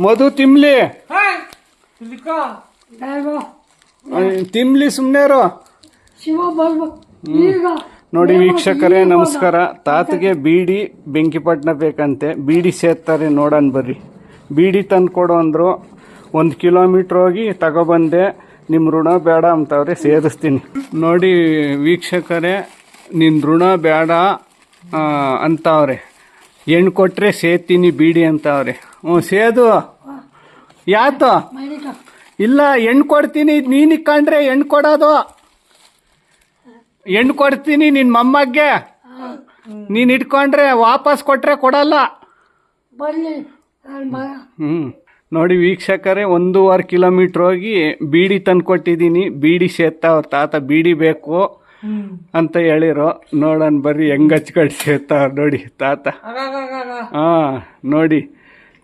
ಮಧು ತಿಮ್ಲಿ. ತಿಮ್ಲಿ ಸುಮ್ನೇರು ಶಿವ ಬರ್ಬೇಕು ಈಗ. ನೋಡಿ ವೀಕ್ಷಕರೇ ನಮಸ್ಕಾರ. ತಾತಗೆ ಬೀಡಿ ಬೆಂಕಿಪಟ್ಟಣ ಬೇಕಂತೆ. ಬೀಡಿ ಸೇರ್ತಾರೆ ನೋಡೋಣ ಬರ್ರಿ. ಬೀಡಿ ತಂದು ಕೊಡು ಅಂದರು. ಒಂದು ಕಿಲೋಮೀಟ್ರ್ ಹೋಗಿ ತಗೊಬಂದೆ. ನಿಮ್ಮ ಋಣ ಬೇಡ ಅಂತವ್ರೆ ಸೇರಿಸ್ತೀನಿ. ನೋಡಿ ವೀಕ್ಷಕರೇ ನಿನ್ನ ಋಣ ಬೇಡ ಅಂತವ್ರೆ. ಹೆಣ್ಣು ಕೊಟ್ರೆ ಸೇತೀನಿ ಬೀಡಿ ಅಂತ ಅವ್ರೆ. ಹ್ಞೂ ಸೇದು. ಯಾತು? ಇಲ್ಲ ಹೆಣ್ಣು ಕೊಡ್ತೀನಿ, ನೀನು ಕಂಡ್ರೆ ಹೆಣ್ಣು ಕೊಡೋದು. ಹೆಣ್ಣು ಕೊಡ್ತೀನಿ ನಿನ್ನ ಮೊಮ್ಮಗ್ಗೆ. ನೀನು ಇಟ್ಕೊಂಡ್ರೆ ವಾಪಸ್ ಕೊಟ್ರೆ ಕೊಡಲ್ಲ. ಹ್ಞೂ ನೋಡಿ ವೀಕ್ಷಕರೇ, ಒಂದೂವರೆ ಕಿಲೋಮೀಟ್ರ್ ಹೋಗಿ ಬೀಡಿ ತಂದು ಕೊಟ್ಟಿದ್ದೀನಿ ಬೀಡಿ ಸೇತ್ತ ಅವ್ರ ತಾತ ಬೀಡಿ ಬೇಕು. ಅಂತ ಹೇಳಿರೋ ನೋಡೋಣ ಬರ್ರಿ ಹೆಂಗ್ ಹಚ್ಕೊಂಡು ಸೇರ್ತಾವ್ರ ನೋಡಿ ತಾತ. ಹಾ ನೋಡಿ.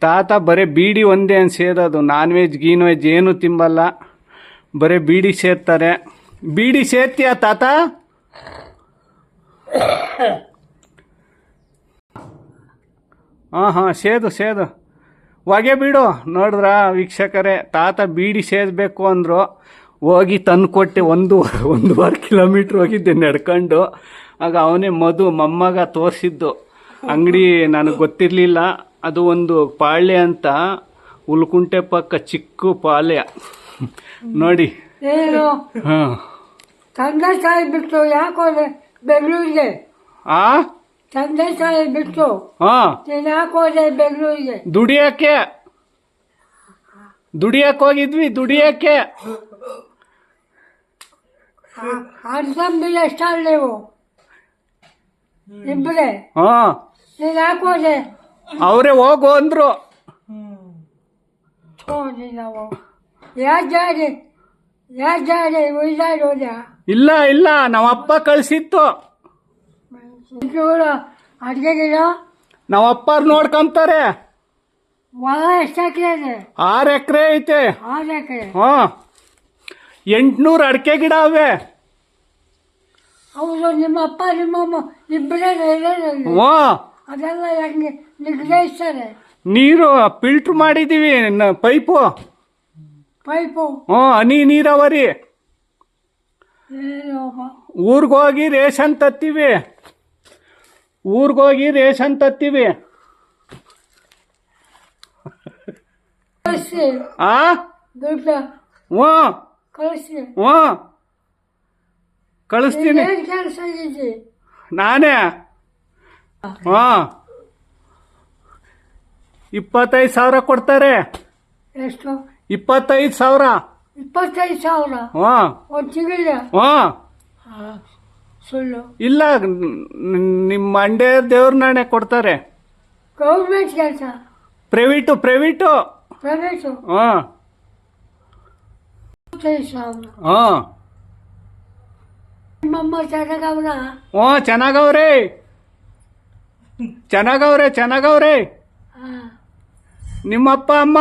ತಾತ ಬರೀ ಬೀಡಿ ಒಂದೇ ಅಂತ ಸೇದೋದು ನಾನ್ ವೆಜ್ ಗೀನ್ ವೆಜ್ ಏನು ತಿಂಬಲ್ಲ. ಬರೀ ಬೀಡಿ ಸೇರ್ತಾರೆ. ಬೀಡಿ ಸೇರ್ತೀಯ ತಾತ? ಹಾಂ ಹಾಂ ಸೇದು ಸೇದು. ಹೊಗೆ ಬಿಡು ನೋಡಿದ್ರ ವೀಕ್ಷಕರೇ. ತಾತ ಬೀಡಿ ಸೇದಬೇಕು ಅಂದರು. ಹೋಗಿ ತಂದು ಕೊಟ್ಟೆ ಒಂದು ಒಂದೂವರೆ ಕಿಲೋಮೀಟ್ರ್ ಹೋಗಿದ್ದೆ ನಡ್ಕೊಂಡು. ಆಗ ಅವನೇ ಮಧು ಮೊಮ್ಮಗ ತೋರಿಸಿದ್ದು. ಅಂಗಡಿ ನನಗೆ ಗೊತ್ತಿರಲಿಲ್ಲ. ಅದು ಒಂದು ಪಾಳ್ಯ ಅಂತ. ಉಲ್ಕುಂಟೆ ಪಕ್ಕ ಚಿಕ್ಕ ಪಾಳ್ಯ. ನೋಡಿ. ಏನು? ಹಾಂ. ತಂದೆ ತಾಯಿ ಬಿಟ್ಟು ಯಾಕೆ ಬೆಂಗಳೂರಿಗೆ? ಆ? ತಂದೆ ತಾಯಿ ಬಿಟ್ಟು? ಹಾಂ. ನೀನು ಯಾಕೆ ಹೋದೆ ಬೆಂಗಳೂರಿಗೆ? ದುಡಿಯಕ್ಕೆ. ದುಡಿಯಕ್ಕೆ ಹೋಗಿದ್ವಿ ದುಡಿಯಕ್ಕೆ. ಅರ್ಧಂಬಿ ಎಷ್ಟಾಲ್ ನೀವು ಇಬ್ಬರೇ ಹಾ. ನೀನು ಹಾಕೋದೆ ಹೋದೆ? ಅವರೇ ಹೋಗು ಅಂದ್ರು. ಥೋ ನಾವು ಯಾ ಜಾಡಿ ಯಾ ಜಾಡಿ ಉಯ್ದಾಡಿ ಹೋದ್ಯಾ? ಇಲ್ಲ ಇಲ್ಲ ನಮ್ಮಪ್ಪ ಕಳ್ಸಿತ್ತು. ಇವರು ಅಡುಗೆಗಿಡ ನಮ್ಮ ಅಪ್ಪಾರ್ ನೋಡ್ಕೊಂತಾರೆ. ಹೊಲ ಎಷ್ಟು ಎಕರೆ ಇದೆ? ಆರು ಎಕರೆ ಐತೆ. ಆರು ಎಕರೆ? ಹಾ. ಎಂಟ್ನೂರು ಅಡಿಕೆ ಗಿಡ ಅವೆ. ನಿಮ್ಮಪ್ಪ ನಿಮ್ಮ ಅಪ್ಪ ನಿಮ್ಮಮ್ಮ ಇಬ್ಬರೇ ಇರೋದ್ರಲ್ಲಿ ಹ್ಞೂ. ಅದೆಲ್ಲ ಹೆಂಗೆ ನಿಗ್ರಹಿಸ್ತಾರೆ? ನೀರು ಫಿಲ್ಟ್ರ್ ಮಾಡಿದೀವಿ ನ- ಪೈಪು. ಪೈಪು? ಹ್ಞೂ ಹನಿ ನೀರಾವರಿ. ಏನು ಊರ್ಗ್ ಹೋಗಿ ರೇಷನ್ ತತ್ತೀವಿ. ಊರಿಗೆ ಹೋಗಿ ರೇಷನ್ ತತ್ತೀವಿ. ಕಳಿಸಿ. ಆ? ದುಡ್ಡು. ಹ್ಞೂ. ಕಳಿಸಿ ಹ್ಞೂ. ಕಳಿಸ್ತೀನಿ. ಏನು ಕೆಲಸ ನಾನೇ. ಹಾ ಇಪ್ಪತ್ತೈದು ಸಾವಿರ ಕೊಡ್ತಾರೆ. ಎಷ್ಟು? ಇಪ್ಪತ್ತೈದು ಸಾವಿರ. ಇಪ್ಪತ್ತೈದು ಸಾವಿರ? ಹಾ ಒಂದು ತಿಂಗಳಿಗೆ? ಹಾ ಸುಳ್ಳು. ಇಲ್ಲ ನಿಮ್ಮ ಮಂಡ್ಯ ದೇವ್ರ ನಾಣೆ ಕೊಡ್ತಾರೆ. ಗೌರ್ಮೆಂಟ್ ಕೆಲಸ? Private private. ಪ್ರೈವೇಟು? ಹಾ ಹಾ. ನಿಮ್ಮಮ್ಮ ಚೆನ್ನಾಗವ್ರ? ಓ ಚೆನ್ನಾಗವ್ರೆ. ಚೆನ್ನಾಗವ್ರೆ ಚೆನ್ನಾಗವ್ರೆ. ನಿಮ್ಮಪ್ಪ ಅಮ್ಮ?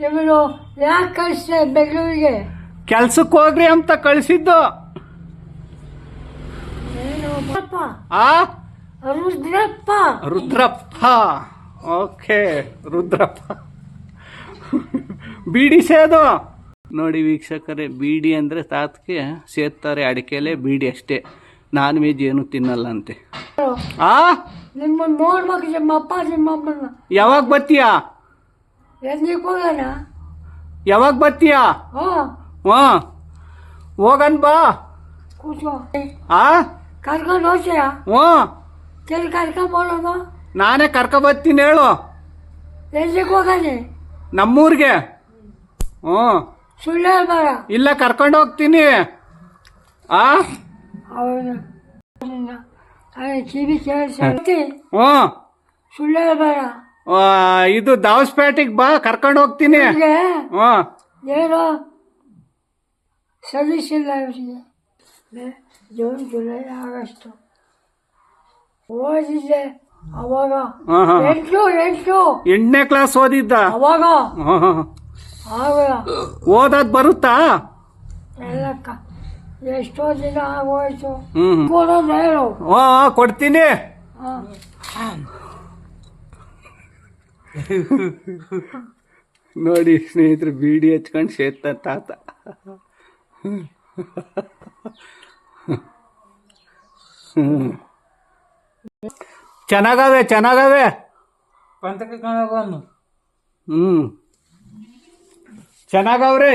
ಇವರು ಯಾಕೆ ಕಳಿಸ್ತೆ ಬೆಂಗಳೂರಿಗೆ? ಕೆಲ್ಸಕ್ಕೆ ಹೋಗ್ರಿ ಅಂತ ಕಳಿಸಿದ್ದು. ಆ? ರುದ್ರಪ್ಪ. ರುದ್ರಪ್ಪ. ಓಕೆ ರುದ್ರಪ್ಪ. ಬಿಡಿಸೋದು ಸೇದು. ನೋಡಿ ವೀಕ್ಷಕರೇ ಬೀಡಿ ಅಂದರೆ ತಾತ್ಕೆ ಸೇರ್ತಾರೆ ಅಡಿಕೆಲೆ ಬೀಡಿ ಅಷ್ಟೇ. ನಾನ್ ವೆಜ್ ಏನು ತಿನ್ನಲ್ಲ ಅಂತೆ ಆ ನಿಮ್ಮ ನೋಡ್ಬೇಕು ನಿಮ್ಮ ಅಪ್ಪ ನಿಮ್ಮಮ್ಮನ ಯಾವಾಗ ಬರ್ತೀಯಾ? ಎಲ್ಲಿಗೆ ಹೋಗೋಣ ಯಾವಾಗ ಬರ್ತೀಯಾ? ಹಾಂ. ಹೋಗನ್ ಬಾ. ಕೂತ್ಕೋ. ಆ? ಕರ್ಕೊಂಡು ಹೋಗ್ತೀಯ? ಹ್ಞೂ. ಎಲ್ಲಿ ಕರ್ಕೊಂಬೋಳೋದು ನಾನೇ ಕರ್ಕೊ ಬರ್ತೀನಿ ಹೇಳು. ಎಲ್ಲಿಗೆ ಹೋಗಲಿ ನಮ್ಮೂರಿಗೆ. ಹ್ಞೂ. ಸುಳ್ಳು ಹೇಳ್ಬೇಡ ಇಲ್ಲ ಕರ್ಕೊಂಡು ಹೋಗ್ತೀನಿ. ಆ? ಅವನು ಕಿವಿ ಕೇಳಿಸಿ. ಹ್ಞೂ ಸುಳ್ಳು ಹೇಳ್ಬೇಡ ಆ, ಇದು ದಾವಸ್ಪೇಟೆಗೆ ಬಾ ಕರ್ಕೊಂಡು ಹೋಗ್ತೀನಿ. ಹ್ಞೂ ಏನು ಸರ್ವಿಸ್ ಇಲ್ಲ ಇವರಿಗೆ. May- June July August. ಓದಿದ್ದೆ ಅವಾಗ. ಹಾಂ ಹಾಂ ಎಂಟು ಎಂಟು. ಎಂಟನೇ ಕ್ಲಾಸ್ ಓದಿದ್ದ. ಅವಾಗ. ಹಾಂ ಹಾಂ ಆಗಲ್ಲ ಓದೋದು ಬರುತ್ತಾ? ಎಲ್ಲಕ್ಕ ಎಷ್ಟೋ ದಿನ ಆಗೋಯ್ತು. ಹ್ಞೂ ಕೊಡೋದು ಹೇಳು. ಹಾ ಕೊಡ್ತೀನಿ. ಹಾಂ. ನೋಡಿ ಸ್ನೇಹಿತರು ಬೀಡಿ ಹಚ್ಕೊಂಡು ಸೇತ ತಾತ. ಹ್ಮ್. ಚೆನ್ನಾಗವೆ. ಚೆನ್ನಾಗವೆ ಪಂತಕ ಕಾಣಬಂದು ಹ್ಮ್ ಚೆನ್ನಾಗವ್ರಿ